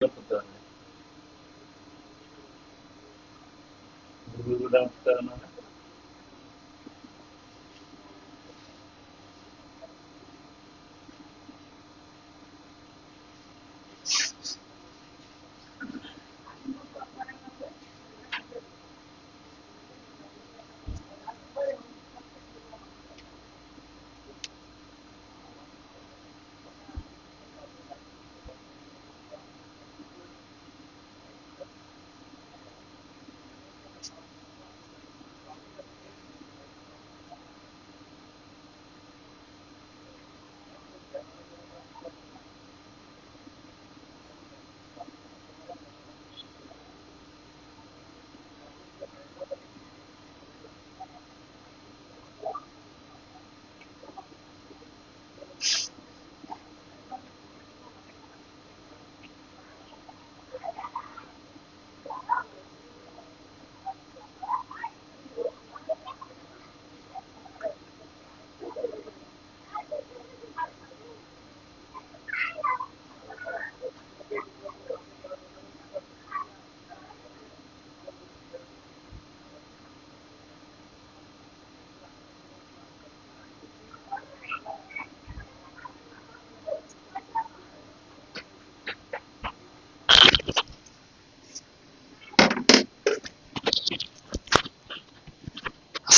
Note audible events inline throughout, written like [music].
করতে হবে গুরুগুলো ডান্স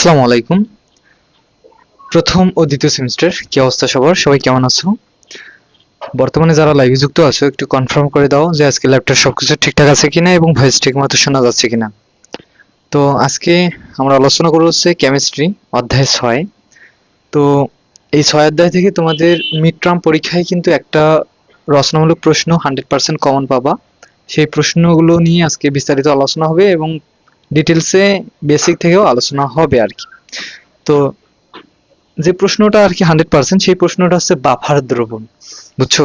আসসালামু আলাইকুম। প্রথম ও দ্বিতীয় সেমিস্টার, কি অবস্থা সবার? সবাই কেমন আছো? বর্তমানে যারা লাইভে যুক্ত আছো, একটু কনফার্ম করে দাও যে আজকে ল্যাপটপ সবকিছু ঠিকঠাক আছে কিনা এবং ভয়েস ঠিক মতো শোনা যাচ্ছে কিনা। তো আজকে আমরা আলোচনা করব হচ্ছে কেমিস্ট্রি অধ্যায় ছয়। তো এই ছয় অধ্যায় থেকে তোমাদের মিড টার্ম পরীক্ষায় কিন্তু একটা রচনামূলক প্রশ্ন হান্ড্রেড পার্সেন্ট কমন পাবা। সেই প্রশ্নগুলো নিয়ে আজকে বিস্তারিত আলোচনা হবে এবং ডিটেলসে বেসিক থেকেও আলোচনা হবে আর কি। তো যে প্রশ্নটা আর কি হান্ড্রেড পার্সেন্ট সেই প্রশ্নটা হচ্ছে বাফার দ্রবণ, বুঝছ?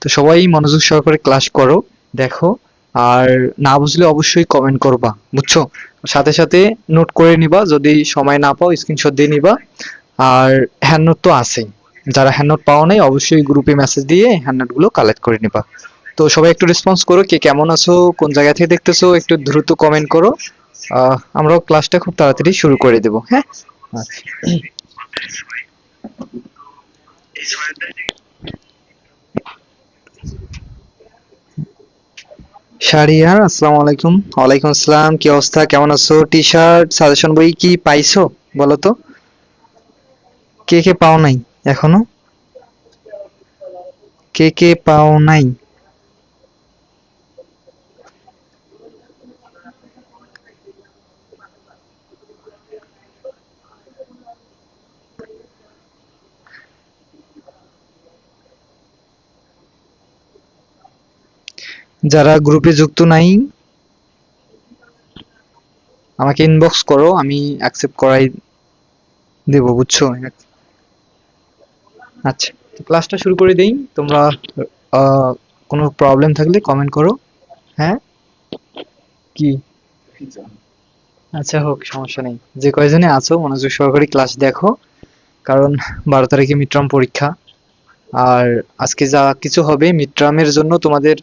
তো সবাই মনোযোগ সহকারে ক্লাস করো, দেখো, আর না বুঝলে অবশ্যই কমেন্ট করবা, বুঝছ? সাথে সাথে নোট করে নিবা, যদি সময় না পাও স্ক্রিনশট দিয়ে নিবা। আর হ্যান্ড নোট তো আছেই, যারা হ্যান্ড নোট পাও নাই, অবশ্যই গ্রুপে মেসেজ দিয়ে হ্যান্ড নোটগুলো কালেক্ট করে নিবা। তো সবাই একটু রেসপন্স করো, কে কেমন আছো, কোন জায়গা থেকে দেখতেছো, একটু দ্রুত কমেন্ট করো। আমরাও ক্লাসটা খুব তাড়াতাড়ি শুরু করে দেব হ্যাঁ। শারিয়ার আসসালামু আলাইকুম। ওয়ালাইকুম আসসালাম, কি অবস্থা? কেমন আছো? টি শার্ট সাজেশন বই কি পাইছো, বলো তো? কে কে পাও নাই এখনও? কে কে পাও নাই? যারা গ্রুপে যুক্ত নাই আমাকে ইনবক্স করো আমি অ্যাকসেপ্ট করাই দেব বুঝছ? আচ্ছা ক্লাসটা শুরু করে দেই। তোমরা কোনো প্রবলেম থাকলে কমেন্ট করো। হ্যাঁ? কি? আচ্ছা হোক সমস্যা নেই। যে কয়জনে আছো মনোযোগ সহকারে ক্লাস দেখো। কারণ বারো তারিখে মিড পরীক্ষা। আর আজকে যা কিছু হবে মিড জন্য তোমাদের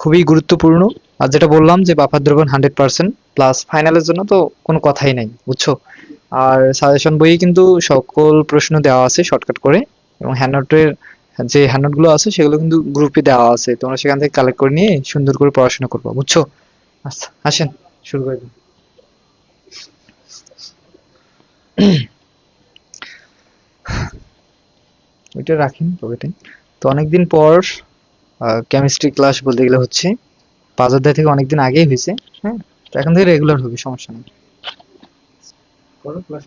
খুবই গুরুত্বপূর্ণ। আর যেটা বললাম যে বাফার দ্রবণ হান্ড্রেড পার্সেন্ট প্লাস ফাইনালের জন্য তো কোনো কথাই নাই, বুঝছ? আর সাজেশন বইয়ে কিন্তু সকল প্রশ্ন দেওয়া আছে শর্টকাট করে এবং হ্যান্ডনোটের যে হ্যান্ডনোটগুলো আছে সেগুলো কিন্তু গ্রুপে দেওয়া আছে। তোমরা সেখান থেকে কালেক্ট করে নিয়ে সুন্দর করে পড়াশোনা করব, বুঝছ? আচ্ছা আসেন, শুরু করে দিন ওইটা রাখেন পকেটে। তো অনেকদিন পর কেমিস্ট্রি ক্লাস বলতে গেলে হচ্ছে পাঁচ অধ্যায় থেকে অনেকদিন আগেই হয়েছে হ্যাঁ? তো এখন থেকে রেগুলার হবে সমস্যা নেই। করো ক্লাস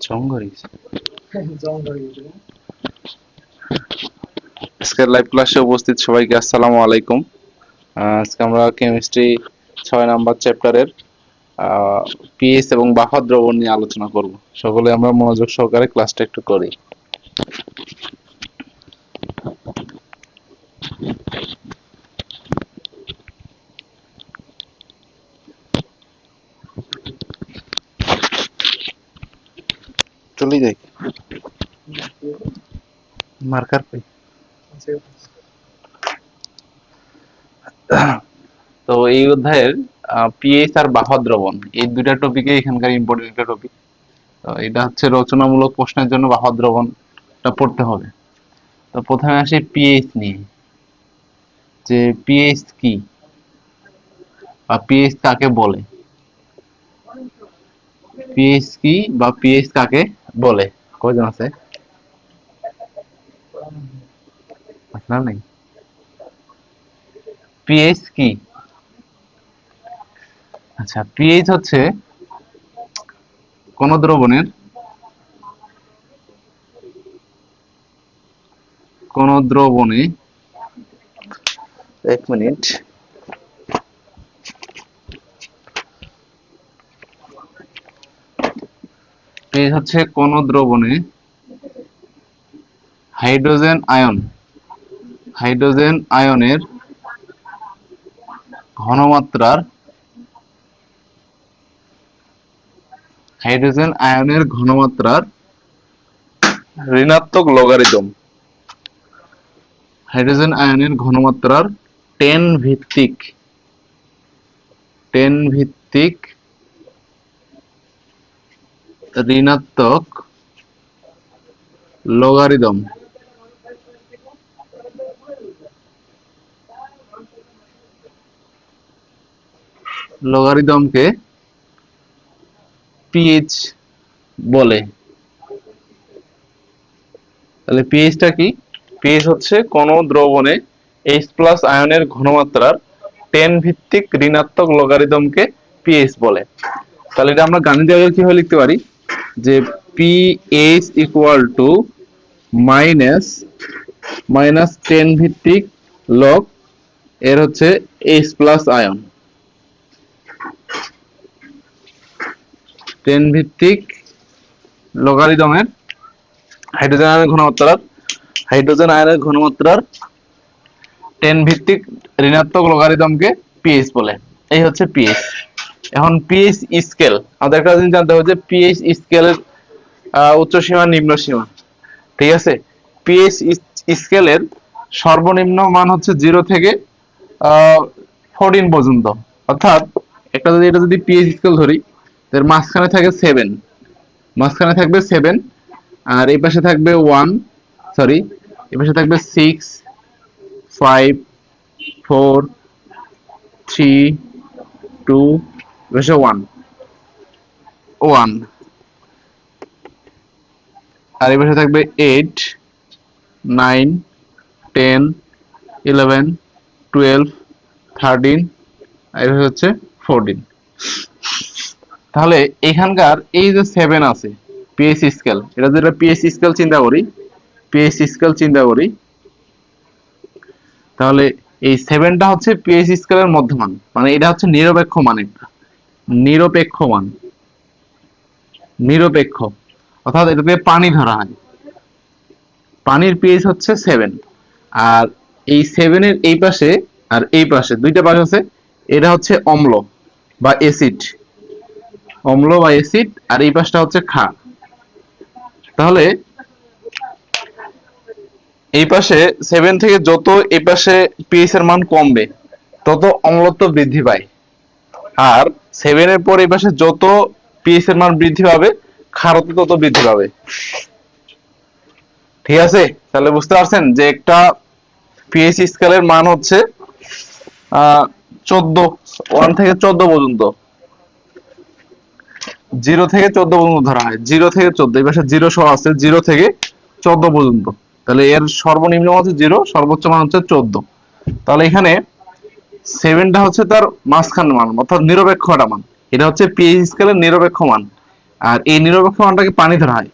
জং ধরে গেছে। [laughs] জং ধরে গেছে। আজকের লাইভ ক্লাসে উপস্থিত সবাইকে আসসালামু আলাইকুম। আহ, আজকে আমরা কেমিস্ট্রি ছয় নাম্বার চ্যাপ্টারের পিএস এবং বাফার দ্রবণ নিয়ে আলোচনা করব। সকলে আমরা মনোযোগ সহকারে ক্লাসটা একটু করি। চলে যাই। মার্কার তো এই অধ্যায়ের পিএইচ আর বাহক দ্রবণ এই দুইটা টপিকে এখানকার ইম্পর্টেন্ট একটা টপিক তো এটা হচ্ছে রচনামূলক প্রশ্নের জন্য বাহক দ্রবণটা পড়তে হবে। তো প্রথমে আসি পিএইচ নিয়ে। যে পিএইচ কি? বা পিএইচ কাকে বলে? পিএইচ কি বা পিএইচ কাকে বলে? কয়জন আছে? পিএইচ কি? আচ্ছা পিএইচ হচ্ছে কোন দ্রবণের কোন দ্রবণে এক মিনিট। পিএইচ হচ্ছে কোন দ্রবণে হাইড্রোজেন আয়ন হাইড্রোজেন আয়নের ঘনমাত্রার হাইড্রোজেন আয়নের ঘনমাত্রার ঋণাত্মক লগারিদম হাইড্রোজেন আয়নের ঘনমাত্রার টেন ভিত্তিক। টেন ভিত্তিক ঋণাত্মক লগারিদম লগারিদমকে পিএইচ বলে। তাহলে পিএইচটা কি? পিএইচ হচ্ছে কোন দ্রবণে এইচ প্লাস আয়নের ঘনমাত্রার টেন ভিত্তিক ঋণাত্মক লগারিদমকে পিএইচ বলে। তাহলে এটা আমরা গাণিতিক আকারে কীভাবে লিখতে পারি? যে pH equal to minus minus ten ভিত্তিক লগ এর হচ্ছে এইচ প্লাস আয়ন টেন ভিত্তিক লগারিদমের হাইড্রোজেন আয়নের ঘনমাত্রার, হাইড্রোজেন আয়নের ঘনমাত্রার টেন ভিত্তিক ঋণাত্মক লগারিদমকে পিএইচ বলে। এই হচ্ছে পিএইচ এখন পিএইচ স্কেল। আমাদের একটা জিনিস জানতে হবে যে পিএইচ স্কেলের উচ্চ সীমা নিম্ন সীমা। ঠিক আছে? পিএইচ স্কেলের সর্বনিম্ন মান হচ্ছে জিরো থেকে ফোরটিন পর্যন্ত। অর্থাৎ একটা যদি, এটা যদি পিএইচ স্কেল ধরি এর মাঝখানে থাকে সেভেন মাঝখানে থাকবে সেভেন আর এই পাশে থাকবে ওয়ান সরি এই পাশে থাকবে six five four three two পাশে ওয়ান ওয়ান আর এই পাশে থাকবে eight nine ten eleven twelve thirteen আর হচ্ছে ফোরটিন তাহলে এখানকার এই যে সেভেন আছে পিএস স্কেল এটা যেটা পিএস স্কেল চিন্তা করি পিএস স্কেল চিন্তা করি, তাহলে এই সেভেনটা হচ্ছে পিএস স্কেলের মধ্যমান মানে এটা হচ্ছে নিরপেক্ষ মান একটা নিরপেক্ষ মান, নিরপেক্ষ, অর্থাৎ এটাতে পানি ধরা হয়। পানির পিএইচ হচ্ছে সেভেন আর এই সেভেনের এই পাশে, আর এই পাশে, দুইটা পাশ আছে, এটা হচ্ছে অম্ল বা এসিড অম্ল বা অ্যাসিড আর এই পাশটা হচ্ছে ক্ষার তাহলে এই পাশে সেভেন থেকে যত এই পাশে পিএইচ এর মান কমবে, তত অম্লত্ব বৃদ্ধি পায়। আর সেভেন এর পর এই পাশে যত পিএইচ এর মান বৃদ্ধি পাবে ক্ষারত্ব তত বৃদ্ধি পাবে। ঠিক আছে? তাহলে বুঝতে পারছেন যে একটা পিএইচ স্কেলের মান হচ্ছে, আহ, চোদ্দ ওয়ান থেকে চোদ্দ পর্যন্ত। জিরো থেকে চোদ্দ পর্যন্ত ধরা হয়। জিরো থেকে চোদ্দ, এই পাশে জিরো সহ আছে জিরো থেকে চোদ্দ পর্যন্ত। তাহলে এর সর্বনিম্ন মান হচ্ছে জিরো, সর্বোচ্চ মান হচ্ছে চোদ্দ। তাহলে এখানে সেভেনটা হচ্ছে তার মাঝখান মান, অর্থাৎ নিরপেক্ষ একটা মান। এটা হচ্ছে পিএইচ স্কেলের নিরপেক্ষ মান। আর এই নিরপেক্ষ মানটাকে পানি ধরা হয়।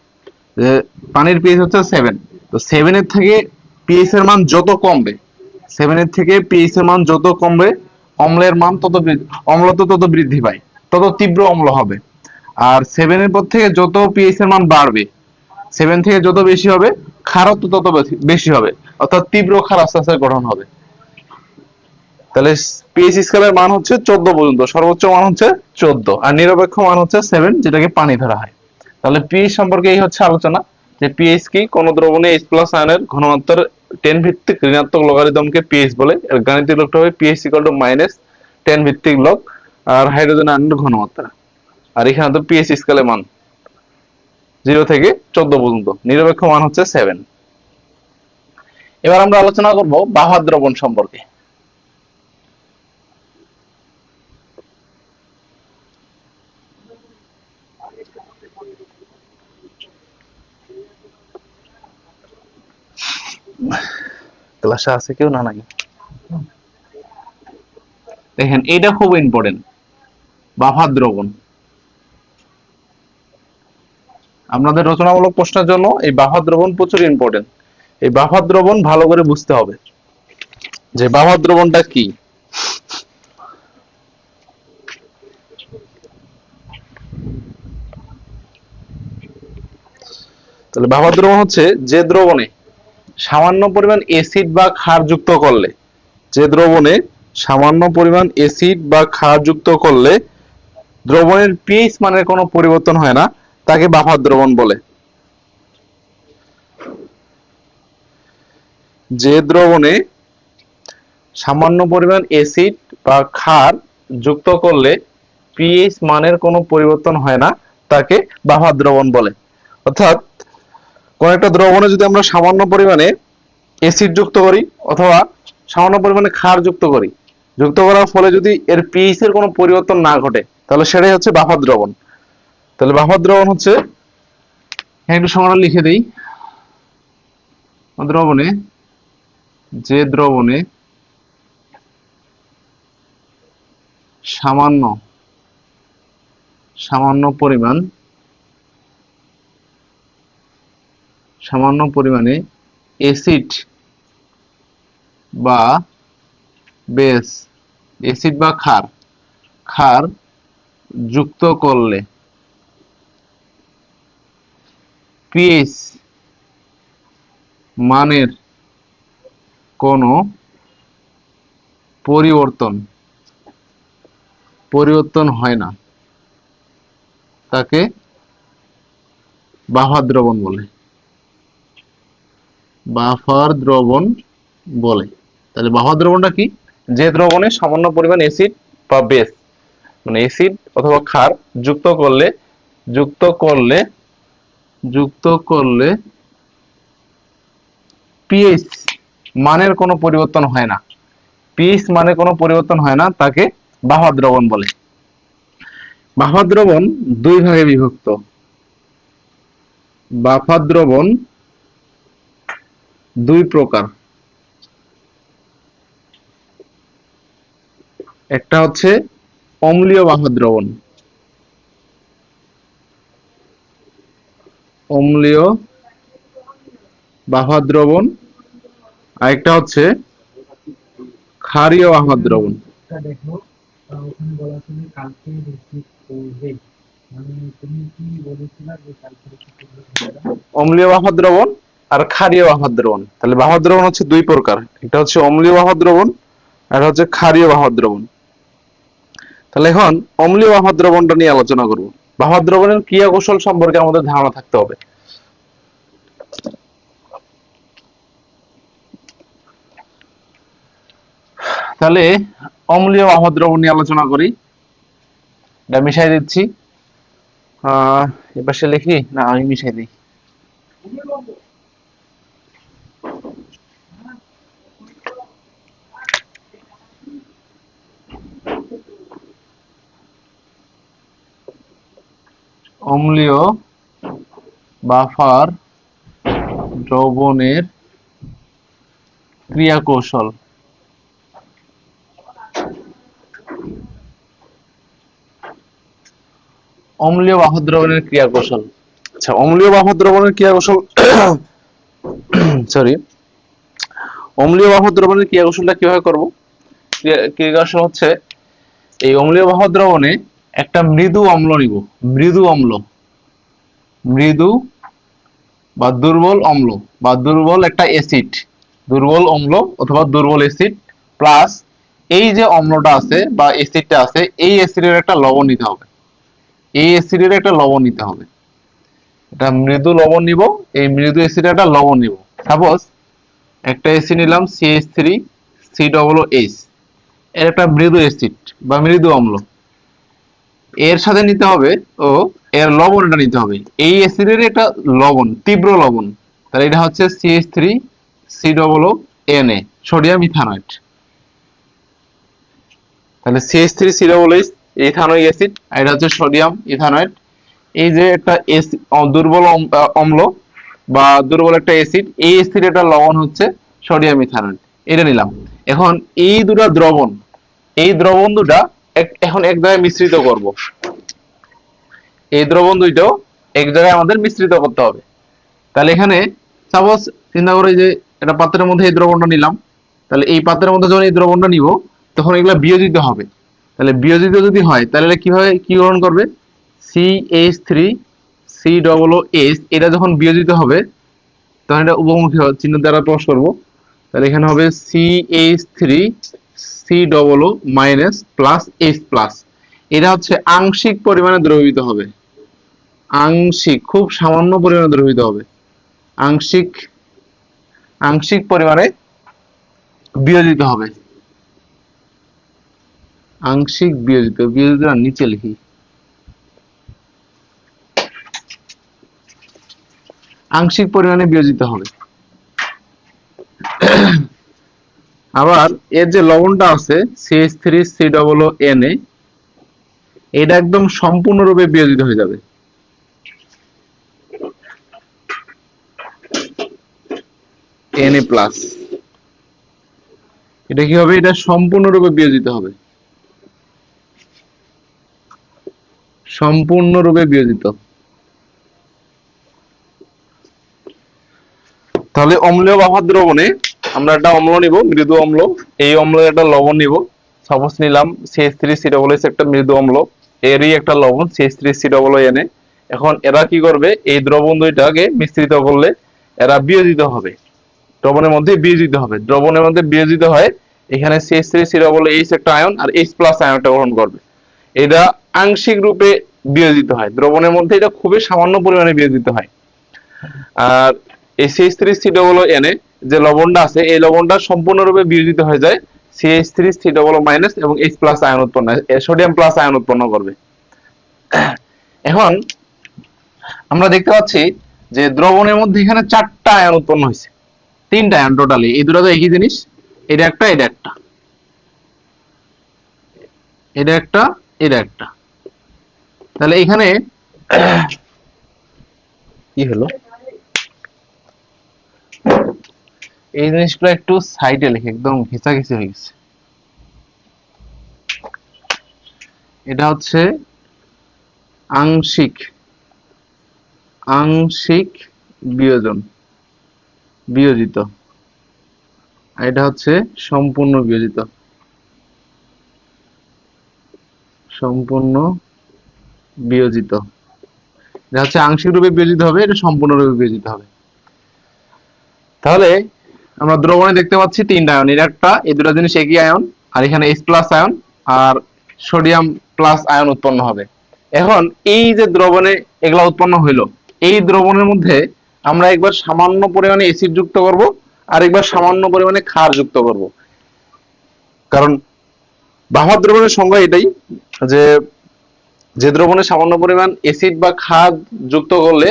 পানির পিএইচ হচ্ছে সেভেন তো সেভেনের থেকে পিএইচ এর মান যত কমবে সেভেনের থেকে পিএইচ এর মান যত কমবে, অম্লের মান তত অম্লত্ব তত বৃদ্ধি পায়, তত তীব্র অম্ল হবে। আর সেভেনের পর থেকে যত পিএইচ এর মান বাড়বে সেভেন থেকে যত বেশি হবে ক্ষারত্ব তত বেশি- হবে। অর্থাৎ তীব্র ক্ষার আস্তে আস্তে গঠন হবে। তাহলে পিএইচ স্কেলের মান হচ্ছে চোদ্দ পর্যন্ত, সর্বোচ্চ মান হচ্ছে চোদ্দ, আর নিরপেক্ষ মান হচ্ছে সেভেন যেটাকে পানি ধরা হয়। তাহলে পিএইচ সম্পর্কে এই হচ্ছে আলোচনা, যে পিএইচ কি কোন দ্রবণে এইচ প্লাস আয়নের ঘনমাত্রার টেন ভিত্তিক ঋণাত্মক লগারিদমকে পিএইচ বলে, এর গাণিতিক লগটা হবে pH equal to minus ten ভিত্তিক লগ, আর হাইড্রোজেন আয়নের ঘনমাত্রা। আর এখানে তো পিএইচ স্কেলে মান। জিরো থেকে চোদ্দ পর্যন্ত। নিরপেক্ষ মান হচ্ছে সেভেন এবার আমরা আলোচনা করব বাহার দ্রবণ সম্পর্কে। ক্লাসে আছে কেউ না নাকি? দেখেন, এটা খুব ইম্পর্টেন্ট বাফার দ্রবণ আপনাদের রচনামূলক প্রশ্নের জন্য এই বাফার দ্রবণ প্রচুর ইম্পর্টেন্ট এই বাফার দ্রবণ ভালো করে বুঝতে হবে। যে বাফার দ্রবণটা কি? তাহলে বাফার দ্রবণ হচ্ছে যে দ্রবণে সামান্য পরিমাণ অ্যাসিড বা ক্ষার যুক্ত করলে, যে দ্রবণে সামান্য পরিমাণ অ্যাসিড বা ক্ষার যুক্ত করলে দ্রবণের পিএইচ মানের কোনো পরিবর্তন হয় না। তাকে বাফার দ্রবণ বলে। যে দ্রবণে সামান্য পরিমাণ অ্যাসিড বা ক্ষার যুক্ত করলে পিএইচ মানের কোনো পরিবর্তন হয় না, তাকে বাফার দ্রবণ বলে। অর্থাৎ কোন একটা দ্রবণে যদি আমরা সামান্য পরিমাণে অ্যাসিড যুক্ত করি অথবা সামান্য পরিমাণে ক্ষার যুক্ত করি, যুক্ত করার ফলে যদি এর পিএইচ এর কোনো পরিবর্তন না ঘটে, তাহলে সেটাই হচ্ছে বাফার দ্রবণ তাহলে বাফার দ্রবণ হচ্ছে এখানে একটু সংজ্ঞা লিখে দেই। দ্রবণে, যে দ্রবণে সামান্য সামান্য পরিমাণ, সামান্য পরিমাণে অ্যাসিড বা বেস অ্যাসিড বা ক্ষার ক্ষার যুক্ত করলে পিএইচ মানের কোনো পরিবর্তন পরিবর্তন হয় না। তাকে বাফার দ্রবণ বলে। বাফার দ্রবণ বলে। তাহলে বাফার দ্রবণটা কি? যে দ্রবণে সামান্য পরিমাণ অ্যাসিড বা বেস মানে অ্যাসিড অথবা ক্ষার যুক্ত করলে যুক্ত করলে যুক্ত করলে পিএইচ মানের কোনো পরিবর্তন হয় না। পিএইচ মানে কোনো পরিবর্তন হয় না, তাকে বাফার দ্রবণ বলে। বাফার দ্রবণ দুই ভাগে বিভক্ত। বাফার দ্রবণ দুই প্রকার। একটা হচ্ছে অম্লীয় বাফার দ্রবণ। অম্লীয় বাফার দ্রবণ। আরেকটা হচ্ছে ক্ষারীয় বাফার দ্রবণ। দেখো ওখানে বলা ছিল কালকে রিসিভ করবে মানে অম্লীয় বাফার দ্রবণ আর ক্ষারীয় বাফার দ্রবণ। তাহলে বাফার দ্রবণ হচ্ছে দুই প্রকার। একটা হচ্ছে অম্লীয় বাফার দ্রবণ আর হচ্ছে ক্ষারীয় বাফার দ্রবণ। তাহলে এখন অম্লীয় বাফার দ্রবণটা নিয়ে আলোচনা করব। বাফার দ্রবণের ক্রিয়া কৌশল সম্পর্কে আমাদের ধারণা থাকতে হবে। তাহলে অম্লীয় বাবাদ্রবণ নিয়ে আলোচনা করি। এটা মিশাই দিচ্ছি। আহ, এপাশে লিখি? না, আমি মিশাই দিই। অম্লীয় বাফার দ্রবণের ক্রিয়া কৌশল অম্লীয় বাফার দ্রবণের ক্রিয়া কৌশল আচ্ছা অম্লীয় বাফার দ্রবণের ক্রিয়া কৌশল সরি অম্লীয় বাফার দ্রবণের ক্রিয়া কৌশলটা কীভাবে করব? ক্রিয়া- ক্রিয়া কৌশল হচ্ছে এই অম্লীয় বাফার দ্রবণে একটা মৃদু অম্ল নিব। মৃদু অম্ল। মৃদু বা দুর্বল অম্ল বা দুর্বল একটা অ্যাসিড দুর্বল অম্ল অথবা দুর্বল অ্যাসিড প্লাস এই যে অম্লটা আছে বা অ্যাসিডটা আছে, এই অ্যাসিডের একটা লবণ নিতে হবে। এই অ্যাসিডের একটা লবণ নিতে হবে। এটা মৃদু লবণ নিব, এই মৃদু অ্যাসিড একটা লবণ নিব। সাপোজ একটা এসি নিলাম CH three C double H এর একটা মৃদু অ্যাসিড বা মৃদু অম্ল। এর সাথে নিতে হবে ও এর লবণটা নিতে হবে। এই অ্যাসিডের একটা লবণ, তীব্র লবণ। তাহলে এটা হচ্ছে CH three C double N A sodium ethanoate তাহলে CH three C double H ethanoic acid এটা হচ্ছে সোডিয়াম ইথানয়েড এই যে একটা দুর্বল অম- অম্ল বা দুর্বল একটা অ্যাসিড এই অ্যাসিড একটা লবণ হচ্ছে সোডিয়াম ইথানয়েড এটা নিলাম। এখন এই দুটা দ্রবণ, এই দ্রবণ দুটা এখন এক জায়গায় মিশ্রিত করব। এই দ্রবণ দুইটাও এক জায়গায় আমাদের মিশ্রিত করতে হবে। তাহলে এখানে সাপোজ চিন্তা করে যে একটা পাত্রের মধ্যে এই দ্রবণটা নিলাম। তাহলে এই পাত্রের মধ্যে যখন এই দ্রবণটা নিব, তখন এগুলা বিয়োজিত হবে। তাহলে বিয়োজিত যদি হয়, তাহলে এটা কীভাবে, কি গ্রহণ করবে? C H three C double H এটা যখন বিয়োজিত হবে, তখন এটা উপমুখী চিহ্ন দ্বারা প্রকাশ করব। তাহলে এখানে হবে C H three C double minus plus plus এটা হচ্ছে আংশিক পরিমাণে দ্রবীভূত হবে। আংশিক, খুব সামান্য পরিমাণে দ্রবীভূত হবে। আংশিক আংশিক পরিমাণে বিয়োজিত হবে। আংশিক বিয়োজিত বিয়োজিত নিচে লিখি। আংশিক পরিমাণে বিয়োজিত হবে। আবার এর যে লবণটা আছে CH three C double N A এটা একদম সম্পূর্ণরূপে বিয়োজিত হয়ে যাবে। এন এ প্লাস এটা কি হবে? এটা সম্পূর্ণরূপে বিয়োজিত হবে। সম্পূর্ণরূপে বিয়োজিত। তাহলে অম্লীয় বাফার দ্রবণে আমরা একটা অম্ল নিব, মৃদু অম্ল। এই অম্লের একটা লবণ নিব। সাপোজ নিলাম CS three C double S একটা মৃদু অম্ল। এরই একটা লবণ সিএস থ্রি সি ডবল এনে এখন এরা কি করবে? এই দ্রবণ দুইটাকে মিশ্রিত করলে এরা বিয়োজিত হবে। দ্রবণের মধ্যে বিয়োজিত হবে। দ্রবণের মধ্যে বিয়োজিত হয় এখানে CS three C double H একটা আয়ন আর এইচ প্লাস আয়নটা গ্রহণ করবে। এটা আংশিক রূপে বিয়োজিত হয়। দ্রবণের মধ্যে এটা খুবই সামান্য পরিমাণে বিয়োজিত হয়। আর এই সিএইচ থ্রি সি ডবল এনে যে লবণটা আছে, এই লবণটা সম্পূর্ণরূপে বিয়োজিত হয়ে যায় CH three C double minus এবং এইচ প্লাস আয়ন উৎপন্ন সোডিয়াম প্লাস আয়ন উৎপন্ন করবে। এখন আমরা দেখতে পাচ্ছি যে দ্রবণের মধ্যে এখানে চারটা আয়ন উৎপন্ন হয়েছে, তিনটা আয়ন টোটালি এই দুটো তো একই জিনিস, এটা একটা এটা একটা। এটা একটা এটা একটা। তাহলে এখানে কি হলো? এই জিনিসগুলো একটু সাইডে লিখে, একদম ঘেঁচাঘেঁচি হয়ে গেছে। এটা হচ্ছে আংশিক আংশিক বিয়োজন, বিয়োজিত। আর এটা হচ্ছে সম্পূর্ণ বিয়োজিত। সম্পূর্ণ বিয়োজিত। এটা হচ্ছে আংশিক রূপে বিয়োজিত হবে, এটা সম্পূর্ণ রূপে বিয়োজিত হবে। তাহলে আমরা দ্রবণে দেখতে পাচ্ছি তিনটা আয়ন। এর একটা, এই দুটো জিনিস একই আয়ন, আর এখানে এইচ প্লাস আয়ন, আর সোডিয়াম প্লাস আয়ন উৎপন্ন হবে। এখন, এই যে দ্রবণে এগুলা উৎপন্ন হইল, এই দ্রবণের মধ্যে আমরা একবার সামান্য পরিমাণে অ্যাসিড যুক্ত করব, আর একবার সামান্য পরিমাণে ক্ষার যুক্ত করব। কারণ বাহক দ্রবণের সংজ্ঞা এটাই যে যে দ্রবণে সামান্য পরিমাণ অ্যাসিড বা ক্ষার যুক্ত করলে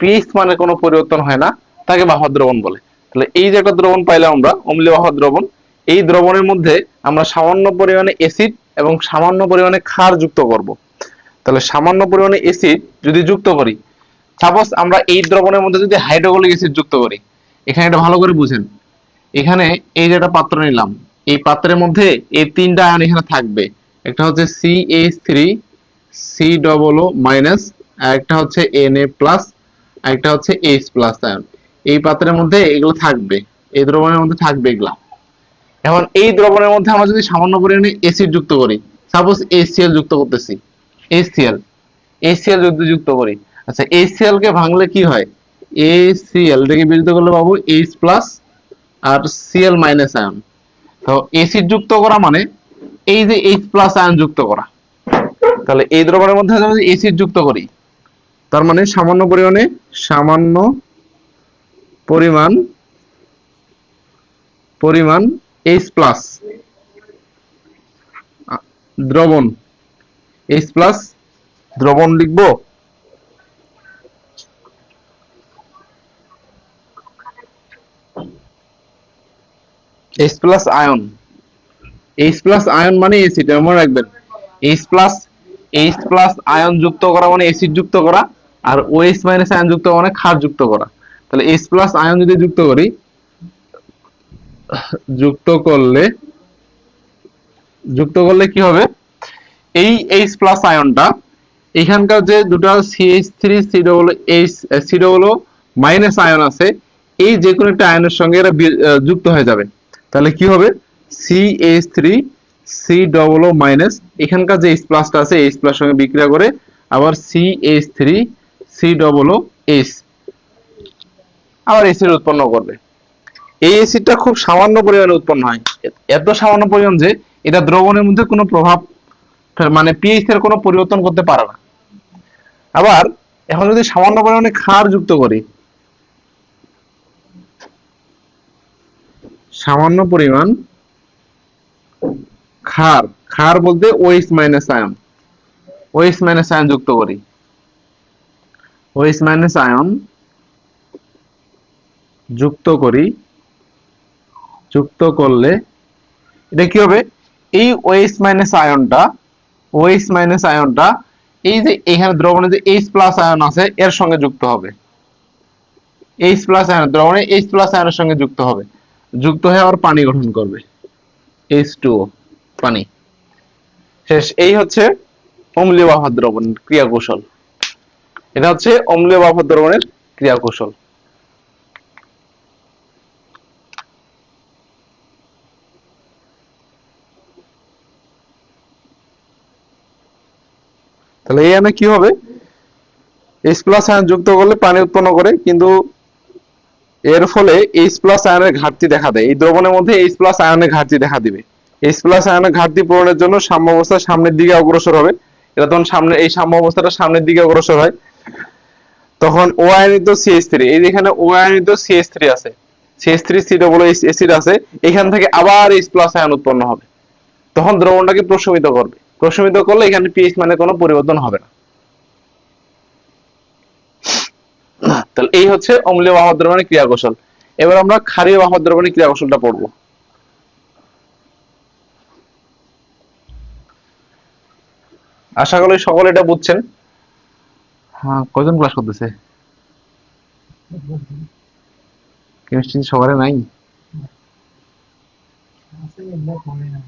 পিএইচ মানে কোনো পরিবর্তন হয় না, তাকে বাহক দ্রবণ বলে। তাহলে এই যে একটা দ্রবণ পাইলাম আমরা অম্লীয় দ্রবণ, এই দ্রবণের মধ্যে আমরা সামান্য পরিমাণে অ্যাসিড এবং সামান্য পরিমাণে ক্ষার যুক্ত করব। তাহলে সামান্য পরিমাণে অ্যাসিড যদি যুক্ত করি সাপোজ আমরা এই দ্রবণের মধ্যে যদি হাইড্রোক্লোরিক অ্যাসিড যুক্ত করি, এখানে এটা ভালো করে বুঝেন। এখানে এই যে একটা পাত্র নিলাম, এই পাত্রের মধ্যে এই তিনটা আয়ন এখানে থাকবে। একটা হচ্ছে C H three C double O minus আর একটা হচ্ছে এন এ প্লাস আর একটা হচ্ছে এইচ প্লাস আয়ন এই পাত্রের মধ্যে এগুলো থাকবে, এই দ্রবণের মধ্যে থাকবে এগুলা। এখন এই দ্রবণের মধ্যে আমরা যদি সামান্য পরিমাণে অ্যাসিড যুক্ত করি সাপোজ HCl যুক্ত করতেছি HCl HCl যদি যুক্ত করি আচ্ছা HCl কে ভাঙলে কি হয়? HCl থেকে বিয়োজিত করলে পাবো H প্লাস আর সিএল মাইনাস আয়ন তো অ্যাসিড যুক্ত করা মানে এই যে এইচ প্লাস আয়ন যুক্ত করা। তাহলে এই দ্রবণের মধ্যে যদি অ্যাসিড যুক্ত করি, তার মানে সামান্য পরিমাণে সামান্য পরিমাণ পরিমাণ এইচ প্লাস দ্রবণ। এইচ প্লাস দ্রবণ লিখব? H plus ion H plus ion মানে এসিড মনে রাখবেন। H plus H plus ion যুক্ত করা মানে এসিড যুক্ত করা, আর ওএইচ মাইনাস আয়ন যুক্ত মানে ক্ষার যুক্ত করা। তাহলে এইচ প্লাস আয়ন যদি যুক্ত করি, যুক্ত করলে যুক্ত করলে কি হবে? এই এইচ প্লাস আয়নটা, এখানকার যে দুটো CH three C double H C double minus ion আছে, এই যে কোনো একটা আয়নের সঙ্গে এরা যুক্ত হয়ে যাবে। তাহলে কি হবে? CH three C double minus এখানকার যে এইচ প্লাসটা আছে এইচ প্লাস সঙ্গে বিক্রিয়া করে আবার CH three C double H আবার এসিড উৎপন্ন করবে। এই এসিডটা খুব সামান্য পরিমাণে উৎপন্ন হয়। এত সামান্য পরিমাণ যে এটা দ্রবণের মধ্যে কোনো প্রভাব মানে পিএইচ এর কোনো পরিবর্তন করতে পারে না। আবার এখন যদি সামান্য পরিমাণে ক্ষার যুক্ত করি, সামান্য পরিমাণ ক্ষার ক্ষার বলতে ওএইচ মাইনাস আয়ন ওএইচ মাইনাস আয়ন যুক্ত করি। ওএইচ মাইনাস আয়ন যুক্ত করি, যুক্ত করলে এটা কি হবে? এই ওএইচ মাইনাস আয়নটা, ওএইচ মাইনাস আয়নটা, এই যে এখানে দ্রবণে যে এইচ প্লাস আয়ন আছে, এর সঙ্গে যুক্ত হবে। এইচ প্লাস আয়ন, দ্রবণে এইচ প্লাস আয়নের সঙ্গে যুক্ত হবে। যুক্ত হয়ে আবার পানি গঠন করবে। এইচ টু পানি। শেষ, এই হচ্ছে অম্লীয় বাফার দ্রবণের ক্রিয়া কৌশল এটা হচ্ছে অম্লীয় বাফার দ্রবণের ক্রিয়া কৌশল তাহলে এই আয়নে কি হবে? এইচ প্লাস আয়ন যুক্ত করলে পানি উৎপন্ন করে, কিন্তু এর ফলে এইচ প্লাস আয়নের ঘাটতি দেখা দেয়। এই দ্রবণের মধ্যে এইচ প্লাস আয়নের ঘাটতি দেখা দিবে। এইচ প্লাস আয়নের ঘাটতি পূরণের জন্য সাম্য অবস্থা সামনের দিকে অগ্রসর হবে। এটা তখন সামনে, এই সাম্য অবস্থাটা সামনের দিকে অগ্রসর হয়। তখন ও আয়নিত সিএইচ থ্রি এই যেখানে ও আয়নিত সিএইচ থ্রি আছে। CH three C double acid আছে। এখান থেকে আবার এইচ প্লাস আয়ন উৎপন্ন হবে। তখন দ্রবণটাকে প্রশমিত করবে। প্রশমিত করলে এখানে পিএইচ মানে কোনো পরিবর্তন হবে না। তাহলে এই হচ্ছে অম্লীয় বাহক দ্রবণের ক্রিয়া কৌশল এবার আমরা ক্ষারীয় বাহক দ্রবণের ক্রিয়া কৌশলটা পড়ব। আশা করি সকলে এটা বুঝছেন। হ্যাঁ কজন ক্লাস করতেছে? কেমিস্ট্রি সবারে নাই? আছে না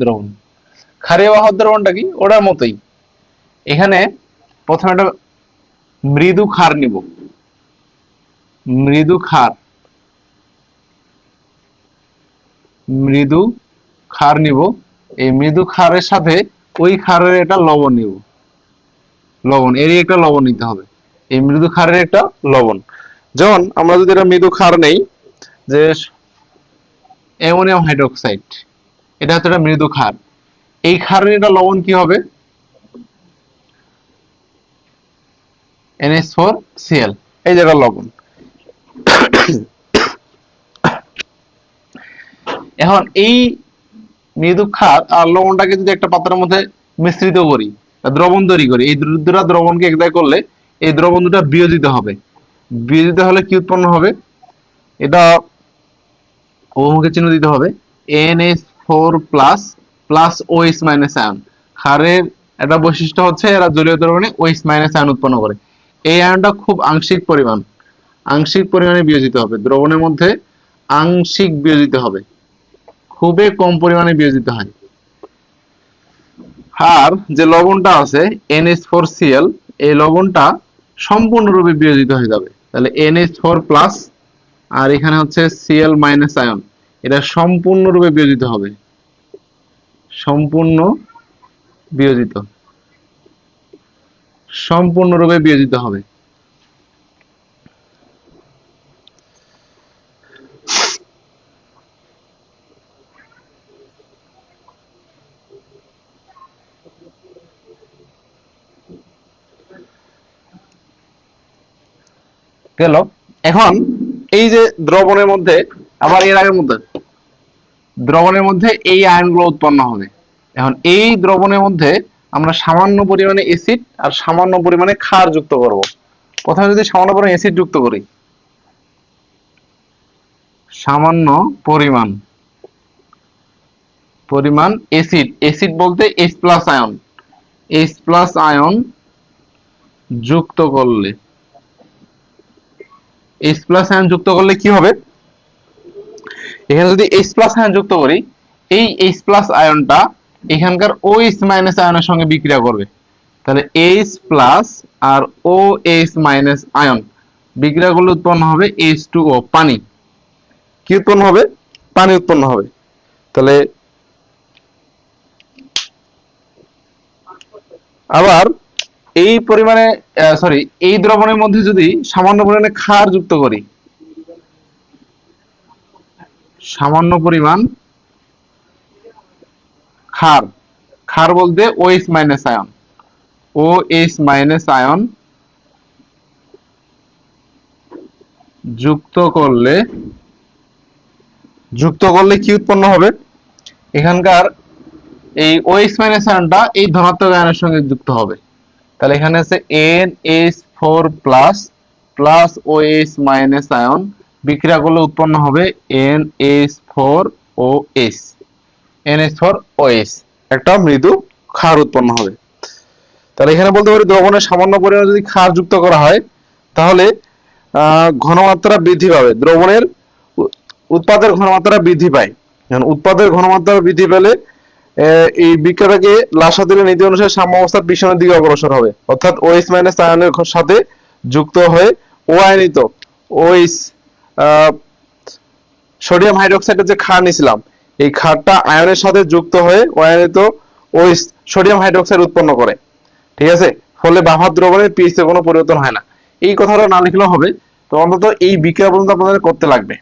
দ্রবণ ক্ষারীয় বাহক দ্রবণটা কি? ওটার মতোই। এখানে প্রথমে একটা মৃদু ক্ষার নিব। মৃদু খার। মৃদু খার নিব। এই মৃদু খারের সাথে ওই খারের একটা লবণ নিব। লবণ, এরই একটা লবণ নিতে হবে। এই মৃদু খারের একটা লবণ। যেমন আমরা যদি এটা মৃদু খার নেই, যে অ্যামোনিয়াম হাইড্রোক্সাইড এটা হচ্ছে একটা মৃদু ক্ষার। এই ক্ষারের এটা লবণ কি হবে? NH4Cl এই জায়গার লবণ। এখন এই মৃদু ক্ষার আর লবণটাকে যদি একটা পাত্রের মধ্যে মিশ্রিত করি দ্রবণ তৈরি করি, এই দুটা দ্রবণকে এক করলে এই দ্রবণ দুটা বিয়োজিত হবে। বিয়োজিত হলে কি উৎপন্ন হবে? এটা অভিমুখে চিহ্ন দিতে হবে। NH four plus plus OH minus ion ক্ষারের একটা বৈশিষ্ট্য হচ্ছে এরা জলীয় দ্রবণে ওএইচ মাইনাস আয়ন উৎপন্ন করে। এই আয়নটা খুব আংশিক পরিমাণ। আংশিক পরিমাণে বিয়োজিত হবে। দ্রবণের মধ্যে আংশিক বিয়োজিত হবে। খুবই কম পরিমাণে বিয়োজিত হয়। আর যে লবণটা আছে NH4Cl এই লবণটা সম্পূর্ণরূপে বিয়োজিত হয়ে যাবে। তাহলে NH4 প্লাস আর এখানে হচ্ছে Cl মাইনাস আয়ন এটা সম্পূর্ণরূপে বিয়োজিত হবে। সম্পূর্ণ বিয়োজিত। সম্পূর্ণরূপে বিয়োজিত হবে। গেল। এখন এই যে দ্রবণের মধ্যে, আবার এর আগের মধ্যে। দ্রবণের মধ্যে এই আয়নগুলো উৎপন্ন হবে। এখন এই দ্রবণের মধ্যে আমরা সামান্য পরিমাণে অ্যাসিড আর সামান্য পরিমাণে ক্ষার যুক্ত করব। প্রথমে যদি সামান্য পরিমাণে অ্যাসিড যুক্ত করি, সামান্য পরিমাণ পরিমাণ অ্যাসিড অ্যাসিড বলতে H প্লাস আয়ন H প্লাস আয়ন যুক্ত করলে, H প্লাস আয়ন যুক্ত করলে কি হবে? এখানে যদি H প্লাস আয়ন যুক্ত করি, এই H প্লাস আয়নটা এখানকার OH মাইনাস আয়নের সঙ্গে বিক্রিয়া করবে। তাহলে H প্লাস আর OH মাইনাস আয়ন বিক্রিয়া করলে উৎপন্ন হবে H2O পানি। কি উৎপন্ন হবে? পানি উৎপন্ন হবে। তাহলে আবার এই পরিমাণে সরি এই দ্রবণের মধ্যে যদি সামান্য পরিমাণে ক্ষার যুক্ত করি সামান্য পরিমাণ ক্ষার। ক্ষার বলতে OH minus ion O H minus ion যুক্ত করলে যুক্ত করলে কি উৎপন্ন হবে? এখানকার এই ওএইচ মাইনাস আয়নটা এই ধনাত্মক আয়নের সঙ্গে যুক্ত হবে। তাহলে এখানে আছে N H four plus plus OH minus ion বিক্রিয়া করলে উৎপন্ন হবে N H four O H NH four OH একটা মৃদু ক্ষার উৎপন্ন হবে। তাহলে এখানে বলতে পারি দ্রবণের সামান্য পরিমাণে যদি ক্ষার যুক্ত করা হয়, তাহলে ঘনমাত্রা বৃদ্ধি পাবে। দ্রবণের উৎপাদের ঘনমাত্রা বৃদ্ধি পায়। উৎপাদের ঘনমাত্রা বৃদ্ধি পেলে এই বিক্রিয়াটাকে লাসা দিলে নীতি অনুসারে সাম্য অবস্থার পিছনের দিকে অগ্রসর হবে। অর্থাৎ ওএইচ মাইনাস আয়নের সাথে যুক্ত হয়ে ও আয়নিত ওএইচ সোডিয়াম হাইড্রোক্সাইডের যে ক্ষার নিছিলাম, এই ক্ষারটা আয়নের সাথে যুক্ত হয়ে ও আয়নিত ওই সোডিয়াম হাইড্রোক্সাইড উৎপন্ন করে। ঠিক আছে? ফলে বাফার দ্রবণের পিএইচ এর কোনো পরিবর্তন হয় না। এই কথাটা না লিখলেও হবে, তো অন্তত এই বিক্রিয়া পর্যন্ত আপনাদের করতে লাগবে।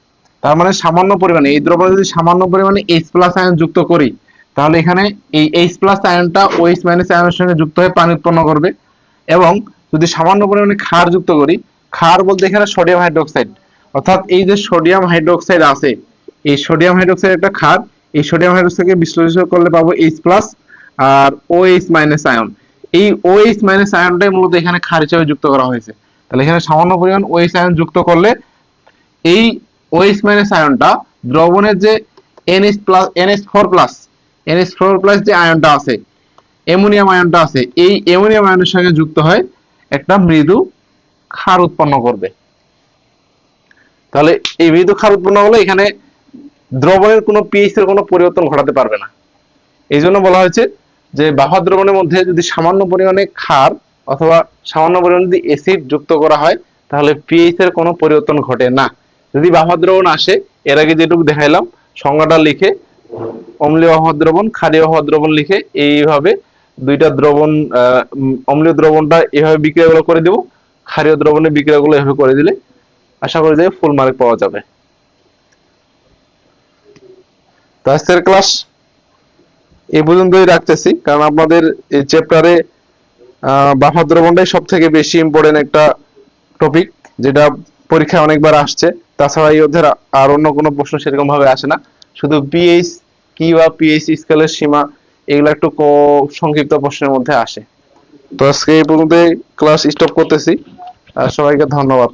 তার মানে সামান্য পরিমাণে, এই দ্রবণে যদি সামান্য পরিমাণে এইচ প্লাস আয়ন যুক্ত করি, তাহলে এখানে এই এইচ প্লাস আয়নটা ওএইচ মাইনাস আয়নের সঙ্গে যুক্ত হয়ে পানি উৎপন্ন করবে। এবং যদি সামান্য পরিমাণে ক্ষার যুক্ত করি, ক্ষার বলতে এখানে সোডিয়াম হাইড্রোক্সাইড। অর্থাৎ এই যে সোডিয়াম হাইড্রোক্সাইড আছে, এই সোডিয়াম হাইড্রোক্সাইড একটা ক্ষার, এই সোডিয়াম হাইড্রোক্সাইডকে বিশ্লেষণ করলে পাবো এইচ প্লাস আর OH মাইনাস আয়ন এই OH মাইনাস আয়নটাই মূলত এখানে ক্ষার হিসেবে যুক্ত করা হয়েছে। তাহলে এখানে সামান্য পরিমাণ OH আয়ন যুক্ত করলে এই OH মাইনাস আয়নটা দ্রবণের যে NH plus NH4 plus NH4 plus যে আয়নটা আছে, অ্যামোনিয়াম আয়নটা আছে, এই অ্যামোনিয়াম আয়নের সঙ্গে যুক্ত হয় একটা মৃদু ক্ষার উৎপন্ন করবে। তাহলে এই মৃদু ক্ষার উৎপন্ন হলে এখানে দ্রবণের কোনো পিএইচ এর কোনো পরিবর্তন ঘটাতে পারবে না। এই জন্য বলা হয়েছে যে বাফা দ্রবণের মধ্যে যদি সামান্য পরিমাণে ক্ষার অথবা সামান্য পরিমাণে যদি অ্যাসিড যুক্ত করা হয়, তাহলে পিএইচ এর কোনো পরিবর্তন ঘটে না। যদি বাফা দ্রবণ আসে, এর আগে যেটুকু দেখাইলাম, সংজ্ঞাটা লিখে অম্লীয় বাফা দ্রবণ, ক্ষারীয় বাফা দ্রবণ লিখে এইভাবে দুইটা দ্রবণ অম্লীয় দ্রবণটা এভাবে বিক্রিয়াগুলো করে দেব। ক্ষারীয় দ্রবণের বিক্রিয়াগুলো এভাবে করে দিলে আশা করি যে ফুল মার্ক পাওয়া যাবে। তো আজকের ক্লাস এই পর্যন্তই রাখতেছি, কারণ আপনাদের এই চ্যাপ্টারে বাফা দ্রবণটাই সব থেকে বেশি ইম্পর্টেন্ট একটা টপিক যেটা পরীক্ষায় অনেকবার আসছে। তাছাড়া এই অধ্যায়ের আর অন্য কোনো প্রশ্ন সেরকম ভাবে আসে না। শুধু পিএইচ কি বা পিএইচ স্কেলের সীমা, এগুলো একটু সংক্ষিপ্ত প্রশ্নের মধ্যে আসে। তো আজকে এই পর্যন্ত ক্লাস স্টপ করতেছি। আর সবাইকে ধন্যবাদ।